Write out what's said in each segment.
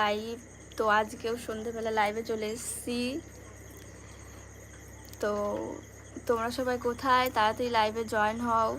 Live তো আজকেও সন্ধেবেলা লাইভে চলে এসেছি। তো তোমরা সবাই কোথায়? তাড়াতাড়ি লাইভে জয়েন হও।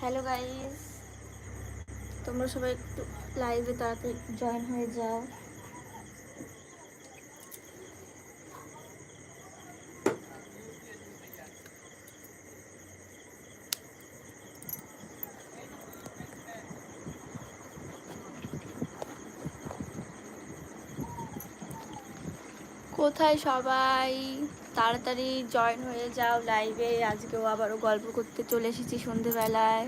হ্যালো গাইস তোমরা সবাই একটু লাইভে তাড়াতাড়ি জয়েন হয়ে যাও। কোথায় সবাই? তাড়াতাড়ি জয়েন হয়ে যাও লাইভে আজকেও আবারও গল্প করতে চলে এসেছি সন্ধেবেলায়।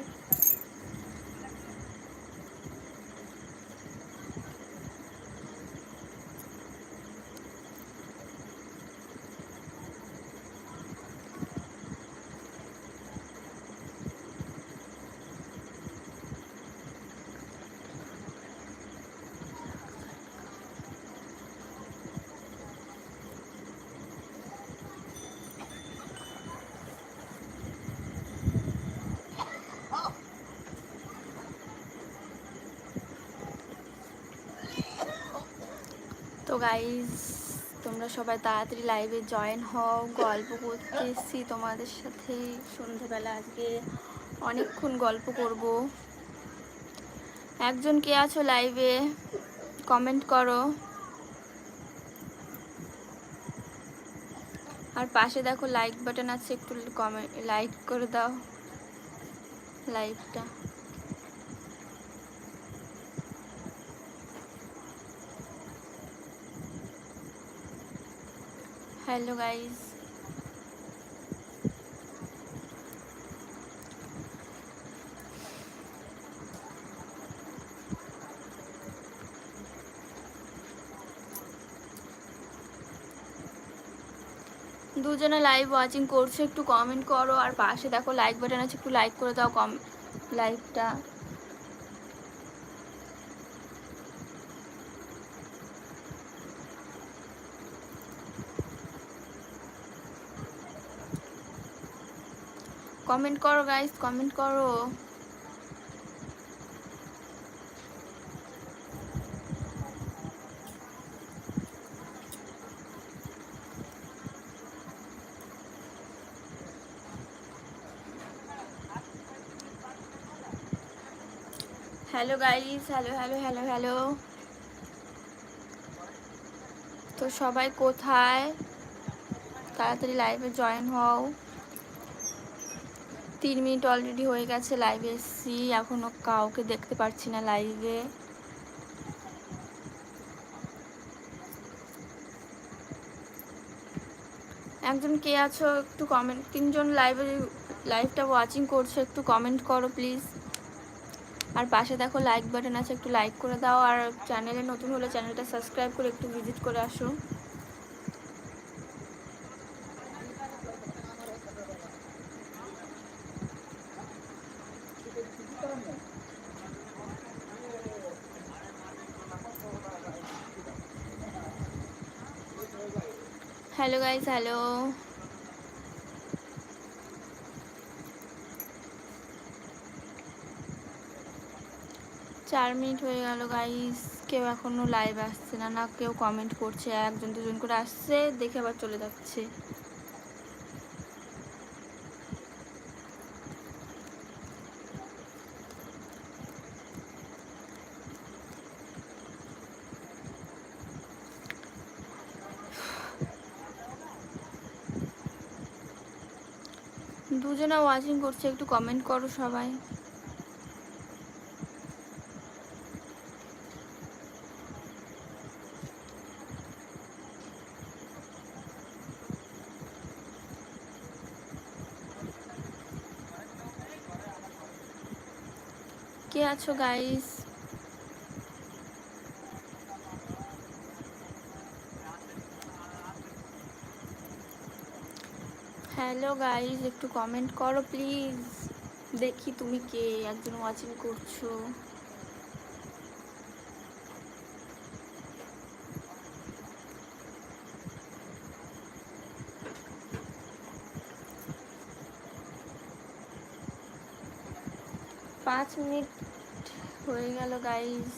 তো গাইজ তোমরা সবাই তাড়াতাড়ি লাইভে জয়েন হও। গল্প করতে এসেছি তোমাদের সাথে সন্ধেবেলা আজকে। অনেকক্ষণ গল্প করব। একজন কে আছো লাইভে কমেন্ট করো। আর পাশে দেখো লাইক বাটন আছে, একটু কমেন্ট লাইক করে দাও। লাইভটা হ্যালো গাইজ দুজনে লাইভ ওয়াচিং করছ, একটু কমেন্ট করো, আর পাশে দেখো লাইক বাটন আছে, একটু লাইক করে দাও কম লাইভটা কমেন্ট করো গাইস কমেন্ট করো। Hello guys hello hello hello hello তো সবাই কোথায়? তাড়াতাড়ি লাইভে জয়েন হও। তিন মিনিট অলরেডি হয়ে গেছে লাইভে এসছি। এখনও কাউকে দেখতে পাচ্ছি না লাইভে একজন কে আছো একটু কমেন্ট তিনজন লাইভে লাইভটা ওয়াচিং করছ, একটু কমেন্ট করো প্লিজ আর পাশে দেখো লাইক বাটন আছে, একটু লাইক করে দাও। আর চ্যানেলে নতুন হলে চ্যানেলটা সাবস্ক্রাইব করে একটু ভিজিট করে আসো। হ্যালো গাইস হ্যালো চার মিনিট হয়ে গেল গাইস কেউ এখনও লাইভ আসছে না না, কেউ কমেন্ট করছে, একজন, দুজন করে আসছে, দেখে আবার চলে যাচ্ছে। দুজনা ওয়াচিং করছে একটু কমেন্ট করো সবাই। কে আছো গাইস হ্যালো গাইজ একটু কমেন্ট করো প্লিজ দেখি তুমি কে, একজন ওয়াচিং করছ। পাঁচ মিনিট হয়ে গেল গাইজ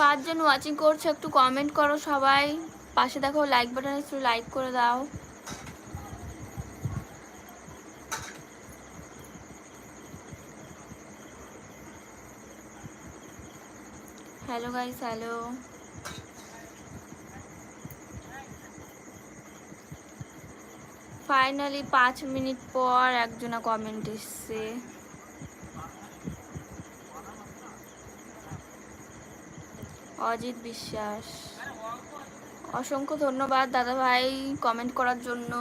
পাঁচজন ওয়াচিং করছ, একটু কমেন্ট করো সবাই। পাশে দেখো লাইক বাটন একটু লাইক করে দাও। হ্যালো গাইস হ্যালো ফাইনালি পাঁচ মিনিট পর একজনা কমেন্ট এসছে। অজিত বিশ্বাস। অসংখ্য ধন্যবাদ দাদা ভাই কমেন্ট করার জন্য।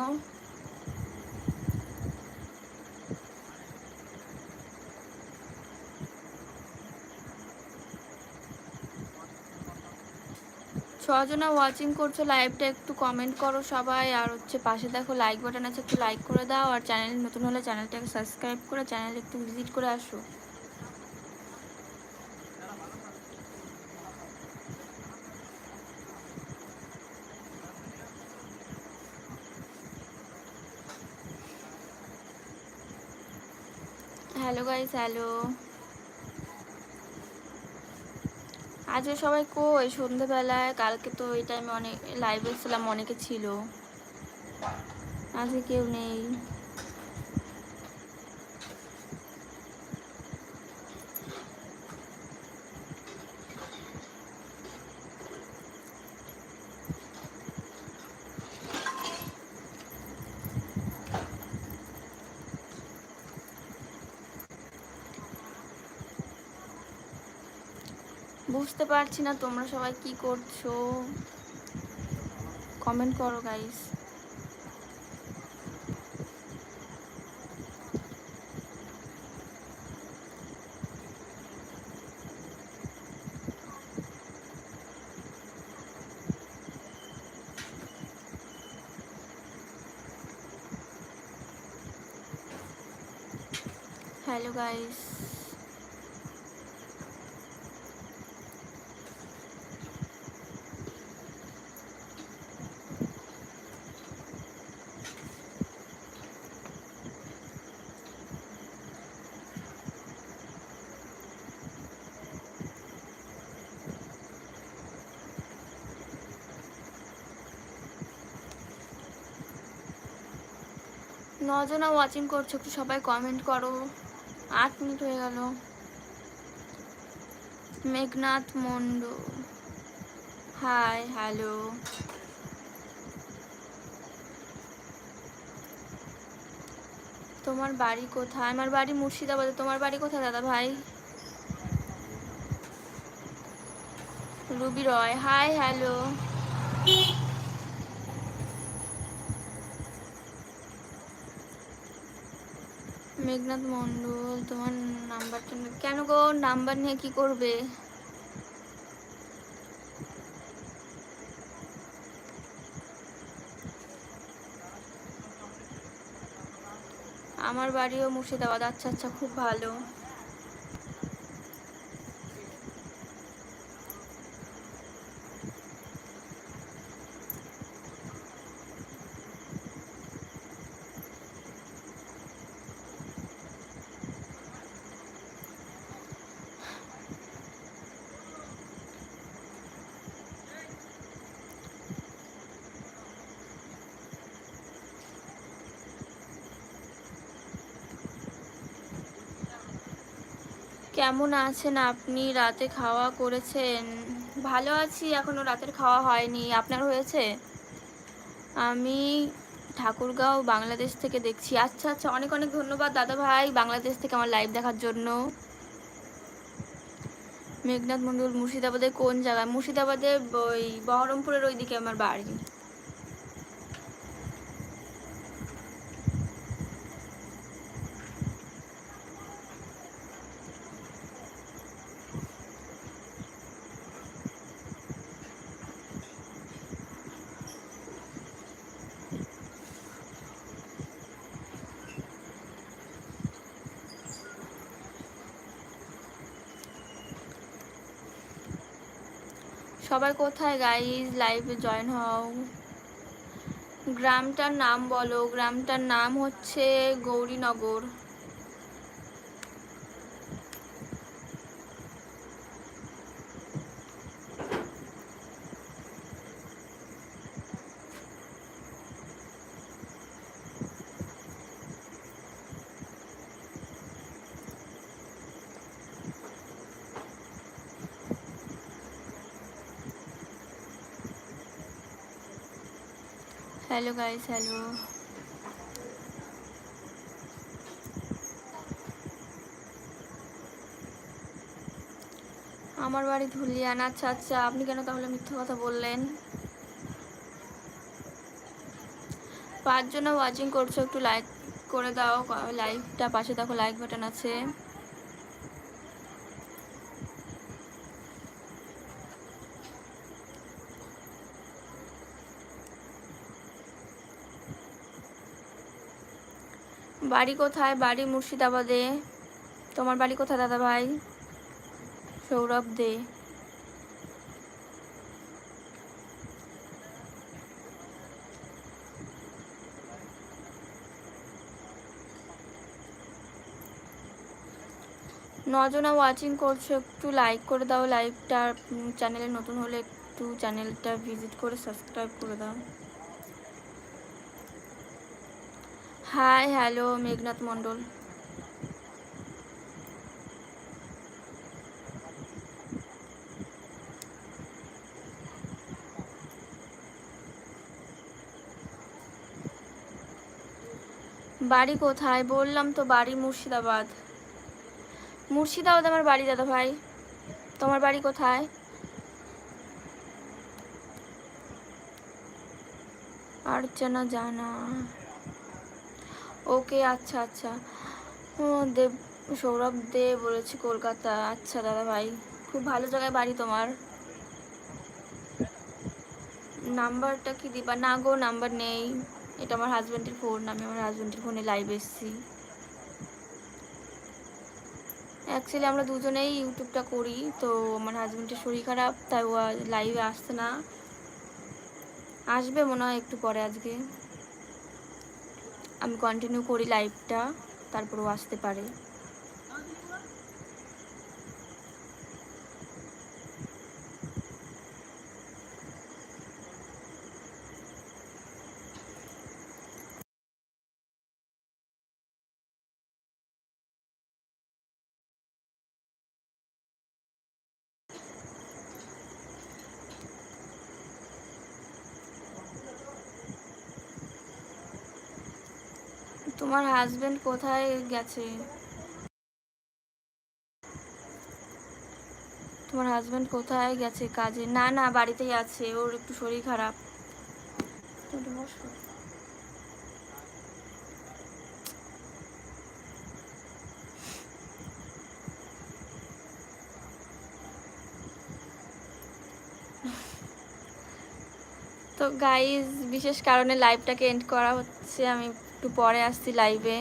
ছজনা ওয়াচিং করছ লাইভটা একটু কমেন্ট করো সবাই। আর হচ্ছে পাশে দেখো লাইক বাটন আছে, একটু লাইক করে দাও। আর চ্যানেল নতুন হলে চ্যানেলটাকে সাবস্ক্রাইব করে চ্যানেল একটু ভিজিট করে আসো। Hello guys, hello. আজকে সবাই কই? সন্ধেবেলায় কালকে তো এই টাইমে অনেক লাইভ এসেছিলাম অনেকে ছিল। আজকে কেউ নেই। বুঝতে পারছি না তোমরা সবাই কি করছ। কমেন্ট করো গাইস হ্যালো গাইস নজনা ওয়াচিং করছ, একটু সবাই কমেন্ট করো। আট মিনিট হয়ে গেল। মেঘনাথ মন্ডু হাই হ্যালো তোমার বাড়ি কোথায়? আমার বাড়ি মুর্শিদাবাদে। তোমার বাড়ি কোথায়, দাদা ভাই? Ruby Roy. Hi hello Meghnath Mondal তোমার নাম্বারটা কেন গো? নাম্বার নিয়ে কি করবে? আমার বাড়িও মুর্শিদাবাদ। আচ্ছা আচ্ছা খুব ভালো। কেমন আছেন আপনি? রাতে খাওয়া করেছেন? ভালো আছি, এখনও রাতের খাওয়া হয়নি। আপনার হয়েছে? আমি ঠাকুরগাঁও, বাংলাদেশ থেকে দেখছি। আচ্ছা আচ্ছা অনেক অনেক ধন্যবাদ দাদা ভাই, বাংলাদেশ থেকে আমার লাইভ দেখার জন্য। মেঘনাথ মন্ডল মুর্শিদাবাদের কোন জায়গায়? মুর্শিদাবাদে ওই বহরমপুরের ওইদিকে আমার বাড়ি। সবাই কোথায় গাইজ লাইভে জয়েন হও। গ্রামটার নাম বলো। গ্রামটার নাম হচ্ছে গৌরীনগর। হ্যালো গাইস হ্যালো আমার বাড়ি ধুলিয়ান আচ্ছা আচ্ছা আপনি কেন তাহলে মিথ্যে কথা বললেন? পাঁচজনে ওয়াচিং করছ, একটু লাইক করে দাও লাইকটা পাশে দেখো লাইক বাটন আছে। বাড়ি কোথায়? বাড়ি মুর্শিদাবাদে। তোমার বাড়ি কোথায় দাদা ভাই সৌরভ দে। নজনা ওয়াচিং করছ, একটু লাইক করে দাও। লাইভটা চ্যানেলে নতুন হলে একটু চ্যানেলটা ভিজিট করে সাবস্ক্রাইব করে দাও। Hi, hello, Meghnath Mondal. বাড়ি কোথায়? বললাম তো বাড়ি মুর্শিদাবাদ। মুর্শিদাবাদ আমার বাড়ি, দাদা ভাই। তোমার বাড়ি কোথায়? অর্চনা জানা ওকে আচ্ছা আচ্ছা। দেব, সৌরভ দে বলেছি কলকাতা। আচ্ছা দাদা ভাই, খুব ভালো জায়গায় বাড়ি তোমার। নাম্বারটা কি দিবা? না গো, নাম্বার নেই। এটা আমার হাজব্যান্ডের ফোন আমি আমার হাজব্যান্ডের ফোনে লাইভ এসেছি। অ্যাকচুয়ালি আমরা দুজনেই ইউটিউবটা করি, তো আমার হাজব্যান্ডের শরীর খারাপ, তাই ও লাইভে আসছে না। আসবে মনে হয় একটু পরে আজকে। আমি কন্টিনিউ করি লাইভটা তারপরও আসতে পারে। তোমার হাজবেন্ড কোথায় গেছে? তোমার হাজবেন্ড কোথায় গেছে কাজে? না না, বাড়িতেই আছে। ওর একটু শরীর খারাপ। তো গাইজ বিশেষ কারণে লাইভটাকে এন্ড করা হচ্ছে। আমি একটু পরে আসছি লাইভে